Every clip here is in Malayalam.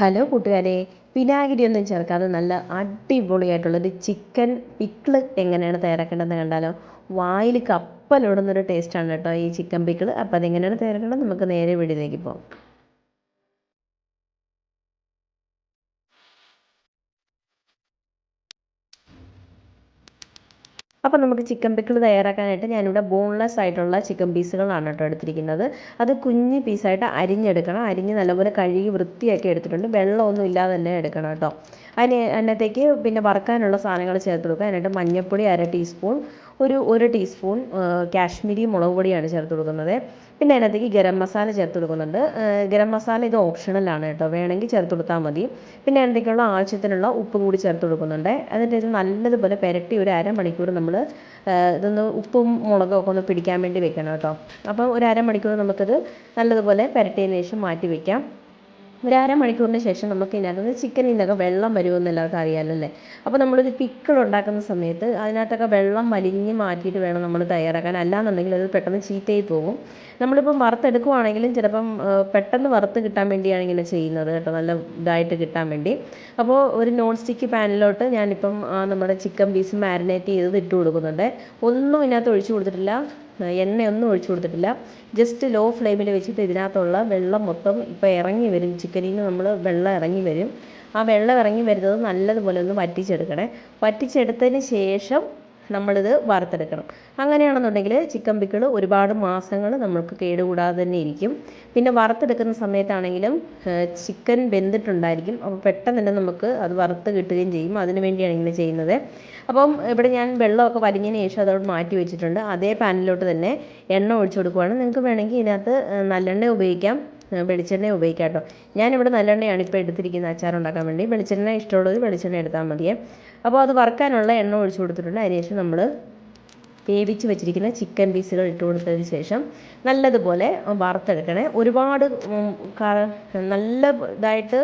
ഹലോ കൂട്ടുകാരെ വിനാഗിരി ഒന്നും ചേർക്കാതെ നല്ല അടിപൊളിയായിട്ടുള്ളൊരു ചിക്കൻ പിക്കിൾ എങ്ങനെയാണ് തയ്യാറാക്കേണ്ടതെന്ന് കണ്ടാലോ? വായിൽ കപ്പലോടുന്നൊരു ടേസ്റ്റാണ് കേട്ടോ ഈ ചിക്കൻ പിക്കിൾ. അപ്പോൾ അതെങ്ങനെയാണ് തയ്യാറാക്കേണ്ടത് നമുക്ക് നേരെ വീടിലേക്ക് പോകാം. അപ്പോൾ നമുക്ക് ചിക്കൻ പിക്കിൾ തയ്യാറാക്കാനായിട്ട് ഞാനിവിടെ ബോൺലെസ് ആയിട്ടുള്ള ചിക്കൻ പീസുകളാണ് കേട്ടോ എടുത്തിരിക്കുന്നത്. അത് കുഞ്ഞ് പീസായിട്ട് അരിഞ്ഞെടുക്കണം. അരിഞ്ഞ് നല്ലപോലെ കഴുകി വൃത്തിയാക്കി എടുത്തിട്ടുണ്ട്. വെള്ളമൊന്നും ഇല്ലാതെ തന്നെ എടുക്കണം കേട്ടോ. അതിന് അതിനകത്തേക്ക് പിന്നെ വറുക്കാനുള്ള സാധനങ്ങൾ ചേർത്ത് കൊടുക്കുക. അതിനായിട്ട് മഞ്ഞൾപ്പൊടി അര ടീസ്പൂൺ ഒരു ഒരു ടീസ്പൂൺ കാശ്മീരി മുളക് പൊടിയാണ് ചേർത്ത് കൊടുക്കുന്നത്. പിന്നെ അതിനകത്തേക്ക് ഗരം മസാല ചേർത്ത് കൊടുക്കുന്നുണ്ട്. ഗരം മസാല ഇത് ഓപ്ഷണലാണ് കേട്ടോ. വേണമെങ്കിൽ ചേർത്ത് കൊടുത്താൽ മതി. പിന്നെ അതിനകത്തേക്കുള്ള ആവശ്യത്തിനുള്ള ഉപ്പ് കൂടി ചേർത്ത് കൊടുക്കുന്നുണ്ട്. അതിന്റെ ഇത് നല്ലതുപോലെ പുരട്ടി ഒരു അരമണിക്കൂർ നമ്മൾ ഇതൊന്ന് ഉപ്പും മുളകും ഒക്കെ ഒന്ന് പിടിക്കാൻ വേണ്ടി വെക്കണം കേട്ടോ. അപ്പം ഒരു അരമണിക്കൂർ നമുക്കത് നല്ലതുപോലെ പുരട്ടിയതിന് ശേഷം മാറ്റി വയ്ക്കാം ഒരു അരമണിക്കൂറിന് ശേഷം നമുക്ക് ഇതിനകത്ത് ചിക്കനിൽ വെള്ളം വരുമെന്ന് എല്ലാവർക്കും അറിയാമല്ലോ അല്ലേ? അപ്പോൾ നമ്മളൊരു പിക്കിൾ ഉണ്ടാക്കുന്ന സമയത്ത് അതിനകത്തൊക്കെ വെള്ളം വലിഞ്ഞ് മാറ്റിയിട്ട് വേണം നമ്മൾ തയ്യാറാക്കാൻ. അല്ലാന്നുണ്ടെങ്കിൽ അത് പെട്ടെന്ന് ചീത്തയായി പോകും. നമ്മളിപ്പം വറുത്തെടുക്കുവാണെങ്കിലും ചിലപ്പം പെട്ടെന്ന് വറുത്ത് കിട്ടാൻ വേണ്ടിയാണ് ഇങ്ങനെ ചെയ്യുന്നത് കേട്ടോ. നല്ല ഇതായിട്ട് കിട്ടാൻ വേണ്ടി. അപ്പോൾ ഒരു നോൺ സ്റ്റിക്ക് പാനിലോട്ട് ഞാനിപ്പം നമ്മുടെ ചിക്കൻ പീസ് മാരിനേറ്റ് ചെയ്തത് ഇട്ട് കൊടുക്കുന്നുണ്ട്. ഒന്നും ഇതിനകത്ത് ഒഴിച്ചു കൊടുത്തിട്ടില്ല. എണ്ണയൊന്നും ഒഴിച്ചു കൊടുത്തിട്ടില്ല. ജസ്റ്റ് ലോ ഫ്ലെയിമിൽ വെച്ചിട്ട് ഇതിനകത്തുള്ള വെള്ളം മൊത്തം ഇപ്പോൾ ഇറങ്ങി വരും. ചിക്കനിൽ നിന്ന് നമ്മൾ വെള്ളം ഇറങ്ങി വരും. ആ വെള്ളം ഇറങ്ങി വരുന്നത് നല്ലതുപോലെ ഒന്ന് വറ്റിച്ചെടുക്കണേ. വറ്റിച്ചെടുത്തതിന് ശേഷം നമ്മളിത് വറുത്തെടുക്കണം. അങ്ങനെയാണെന്നുണ്ടെങ്കിൽ ചിക്കൻ പിക്കിൾ ഒരുപാട് മാസങ്ങൾ നമ്മൾക്ക് കേടുകൂടാതെ തന്നെ ഇരിക്കും. പിന്നെ വറുത്തെടുക്കുന്ന സമയത്താണെങ്കിലും ചിക്കൻ വെന്തിട്ടുണ്ടായിരിക്കും. അപ്പോൾ പെട്ടെന്ന് തന്നെ നമുക്ക് അത് വറുത്ത് കിട്ടുകയും ചെയ്യും. അതിന് വേണ്ടിയാണ് ഇങ്ങനെ ചെയ്യുന്നത്. അപ്പം ഇവിടെ ഞാൻ വെള്ളമൊക്കെ വലിഞ്ഞതിന് ശേഷം അതോട് മാറ്റി വെച്ചിട്ടുണ്ട്. അതേ പാനിലോട്ട് തന്നെ എണ്ണ ഒഴിച്ചു കൊടുക്കുവാണ്. നിങ്ങൾക്ക് വേണമെങ്കിൽ ഇതിനകത്ത് നല്ലെണ്ണ ഉപയോഗിക്കാം. വെളിച്ചെണ്ണ ഉപയോഗിക്കാം കേട്ടോ ഞാനിവിടെ നല്ലെണ്ണയാണ് ഇപ്പോൾ എടുത്തിരിക്കുന്നത് അച്ചാർ ഉണ്ടാക്കാൻ വേണ്ടി. വെളിച്ചെണ്ണ ഇഷ്ടമുള്ളത് വെളിച്ചെണ്ണ എടുത്താൽ മതിയേ. അപ്പോൾ അത് വറുക്കാനുള്ള എണ്ണ ഒഴിച്ചു കൊടുത്തിട്ടുണ്ട്. അതിനുശേഷം നമ്മൾ വേവിച്ച് വെച്ചിരിക്കുന്ന ചിക്കൻ പീസുകൾ ഇട്ട് കൊടുത്തതിന് ശേഷം നല്ലതുപോലെ വറുത്തെടുക്കണേ. ഒരുപാട് നല്ല ഇതായിട്ട്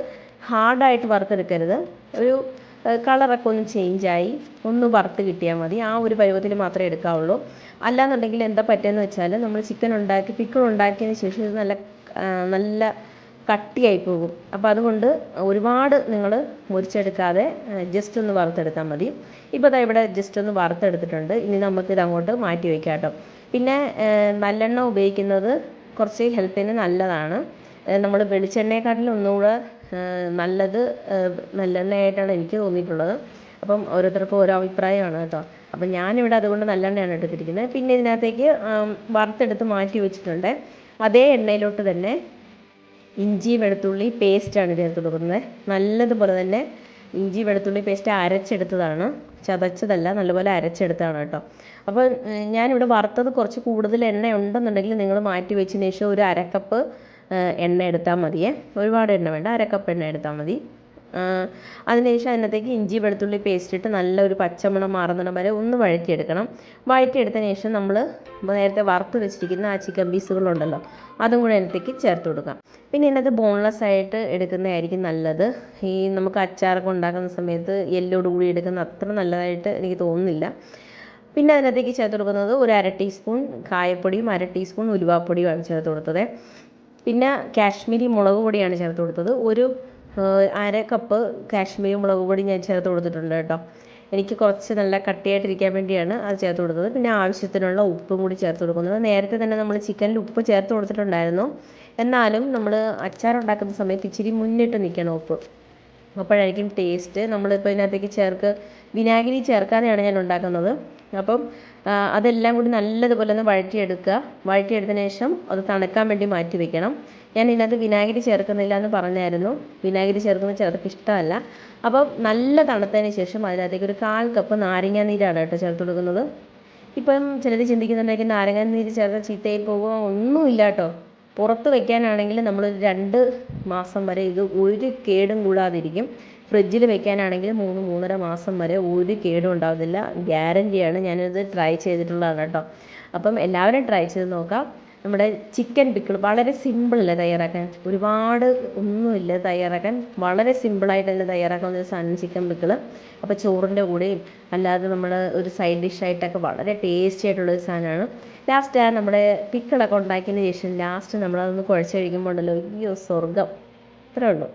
ഹാർഡായിട്ട് വറുത്തെടുക്കരുത്. ഒരു കളറൊക്കെ ഒന്ന് ചേഞ്ചായി ഒന്ന് വറുത്ത് കിട്ടിയാൽ മതി. ആ ഒരു പരുവത്തിൽ മാത്രമേ എടുക്കാവുള്ളൂ. അല്ലാന്നുണ്ടെങ്കിൽ എന്താ പറ്റുകയെന്ന് വെച്ചാൽ നമ്മൾ ചിക്കൻ ഉണ്ടാക്കി പിക്കിൾ ഉണ്ടാക്കിയതിന് ശേഷം ഇത് നല്ല നല്ല കട്ടിയായി പോകും. അപ്പോൾ അതുകൊണ്ട് ഒരുപാട് നിങ്ങൾ മുറിച്ചെടുക്കാതെ ജസ്റ്റ് ഒന്ന് വറുത്തെടുത്താൽ മതി. ഇപ്പോൾ ദാ ഇവിടെ ജസ്റ്റ് ഒന്ന് വറുത്തെടുത്തിട്ടുണ്ട്. ഇനി നമുക്കിത് അങ്ങോട്ട് മാറ്റി വയ്ക്കാം കേട്ടോ. പിന്നെ നല്ലെണ്ണ ഉപയോഗിക്കുന്നത് കുറച്ച് ഹെൽത്തിന് നല്ലതാണ്. നമ്മൾ വെളിച്ചെണ്ണയെക്കാട്ടിലും ഒന്നുകൂടെ നല്ലത് നല്ലെണ്ണയായിട്ടാണ് എനിക്ക് തോന്നിയിട്ടുള്ളത്. അപ്പം ഓരോരുത്തർക്കും ഓരോ അഭിപ്രായമാണ് കേട്ടോ. അപ്പം ഞാനിവിടെ അതുകൊണ്ട് നല്ലെണ്ണയാണ് എടുത്തിരിക്കുന്നത്. പിന്നെ ഇതിനകത്തേക്ക് വറുത്തെടുത്ത് മാറ്റി വെച്ചിട്ടുണ്ട്. അതേ എണ്ണയിലോട്ട് തന്നെ ഇഞ്ചി വെളുത്തുള്ളി പേസ്റ്റാണ് ചേർത്ത് കൊടുക്കുന്നത്. നല്ലതുപോലെ തന്നെ ഇഞ്ചി വെളുത്തുള്ളി പേസ്റ്റ് അരച്ചെടുത്തതാണ്. ചതച്ചതല്ല നല്ലപോലെ അരച്ചെടുത്തതാണ് കേട്ടോ. അപ്പോൾ ഞാനിവിടെ വറുത്തത് കുറച്ച് കൂടുതൽ എണ്ണ ഉണ്ടെന്നുണ്ടെങ്കിൽ നിങ്ങൾ മാറ്റി വെച്ചതിന് ശേഷം ഒരു അരക്കപ്പ് എണ്ണ എടുത്താൽ മതിയേ. ഒരുപാട് എണ്ണ വേണ്ട അരക്കപ്പ് എണ്ണ എടുത്താൽ മതി. അതിനുശേഷം അതിനകത്തേക്ക് ഇഞ്ചി വെളുത്തുള്ളി പേസ്റ്റ് ഇട്ട് നല്ലൊരു പച്ചമണം മാറുന്നിടം വരെ ഒന്ന് വഴറ്റിയെടുക്കണം. വഴറ്റിയെടുത്തതിന് ശേഷം നമ്മൾ നേരത്തെ വറുത്ത് വെച്ചിരിക്കുന്ന ആ ചിക്കൻ പീസുകളുണ്ടല്ലോ അതും കൂടെ അതിനകത്തേക്ക് ചേർത്ത് കൊടുക്കാം. പിന്നെ ഇതിനകത്ത് ബോൺലെസ് ആയിട്ട് എടുക്കുന്നതായിരിക്കും നല്ലത്. ഈ നമുക്ക് അച്ചാറൊക്കെ ഉണ്ടാക്കുന്ന സമയത്ത് എല്ലോട് കൂടി എടുക്കുന്ന അത്ര നല്ലതായിട്ട് എനിക്ക് തോന്നുന്നില്ല. പിന്നെ അതിനകത്തേക്ക് ചേർത്ത് കൊടുക്കുന്നത് ഒരു അര ടീസ്പൂൺ കായപ്പൊടിയും അര ടീസ്പൂൺ ഉലുവാപ്പൊടിയുമാണ് ചേർത്ത് കൊടുത്തത്. പിന്നെ കാശ്മീരി മുളക് പൊടിയാണ് ചേർത്ത് കൊടുത്തത്. ഒരു അര കപ്പ് കാശ്മീരി മുളക് പൊടി ഞാൻ ചേർത്ത് കൊടുത്തിട്ടുണ്ട് കേട്ടോ. എനിക്ക് കുറച്ച് നല്ല കട്ടിയായിട്ടിരിക്കാൻ വേണ്ടിയാണ് അത് ചേർത്ത് കൊടുത്തത്. പിന്നെ ആവശ്യത്തിനുള്ള ഉപ്പും കൂടി ചേർത്ത് കൊടുക്കുന്നത് നേരത്തെ തന്നെ നമ്മൾ ചിക്കനിൽ ഉപ്പ് ചേർത്ത് കൊടുത്തിട്ടുണ്ടായിരുന്നു. എന്നാലും നമ്മൾ അച്ചാർ ഉണ്ടാക്കുന്ന സമയത്ത് ഇച്ചിരി മുന്നിട്ട് നിൽക്കണം ഉപ്പ്. അപ്പോഴായിരിക്കും ടേസ്റ്റ്. നമ്മളിപ്പോൾ ഇതിനകത്തേക്ക് ചേർക്ക് വിനാഗിരി ചേർക്കാതെയാണ് ഞാൻ ഉണ്ടാക്കുന്നത്. അപ്പം അതെല്ലാം കൂടി നല്ലതുപോലെ ഒന്ന് വഴറ്റിയെടുക്കുക. വഴറ്റിയെടുത്തതിന് ശേഷം അത് തണുക്കാൻ വേണ്ടി മാറ്റി വെക്കണം. ഞാൻ ഇതിനകത്ത് വിനാഗിരി ചേർക്കുന്നില്ല എന്ന് പറഞ്ഞായിരുന്നു. വിനാഗിരി ചേർക്കുന്നത് ചിലർക്ക് ഇഷ്ടമല്ല. അപ്പം നല്ല തണുത്തതിന് ശേഷം അതിനകത്തേക്ക് ഒരു കാൽ കപ്പ് നാരങ്ങ നീരാണ് കേട്ടോ ചേർത്ത് കൊടുക്കുന്നത്. ഇപ്പം ചിലർ ചിന്തിക്കുന്നുണ്ടെങ്കിൽ നാരങ്ങ നീര് ചേർത്ത് ചീത്തയിൽ പോകുമോ? ഒന്നുമില്ല കേട്ടോ. പുറത്ത് വെക്കാനാണെങ്കിൽ നമ്മൾ രണ്ട് മാസം വരെ ഇത് ഒരു കേടും കൂടാതിരിക്കും. ഫ്രിഡ്ജിൽ വെക്കാനാണെങ്കിൽ മൂന്ന് മൂന്നര മാസം വരെ ഒരു കേടും ഉണ്ടാവുന്നില്ല ഗ്യാരന്റിയാണ് ഞാനിത് ട്രൈ ചെയ്തിട്ടുള്ളതാണ് കേട്ടോ. അപ്പം എല്ലാവരും ട്രൈ ചെയ്ത് നോക്കാം. നമ്മുടെ ചിക്കൻ പിക്കിൾ വളരെ സിമ്പിളല്ലേ തയ്യാറാക്കാൻ? ഒരുപാട് ഒന്നുമില്ല തയ്യാറാക്കാൻ. വളരെ സിമ്പിളായിട്ട് തന്നെ തയ്യാറാക്കാവുന്ന ഒരു സാധനം ചിക്കൻ പിക്കിൾ അപ്പോൾ ചോറിന്റെ കൂടെയും അല്ലാതെ നമ്മൾ ഒരു സൈഡ് ഡിഷായിട്ടൊക്കെ വളരെ ടേസ്റ്റി ആയിട്ടുള്ളൊരു സാധനമാണ്. ലാസ്റ്റ് ആ നമ്മുടെ പിക്കിളൊക്കെ ഉണ്ടാക്കിയതിന് ശേഷം ലാസ്റ്റ് നമ്മളതൊന്ന് കുഴച്ച് കഴിക്കുമ്പോൾ ഉണ്ടല്ലോ അയ്യോ സ്വർഗം ഇത്രേ ഉള്ളൂ.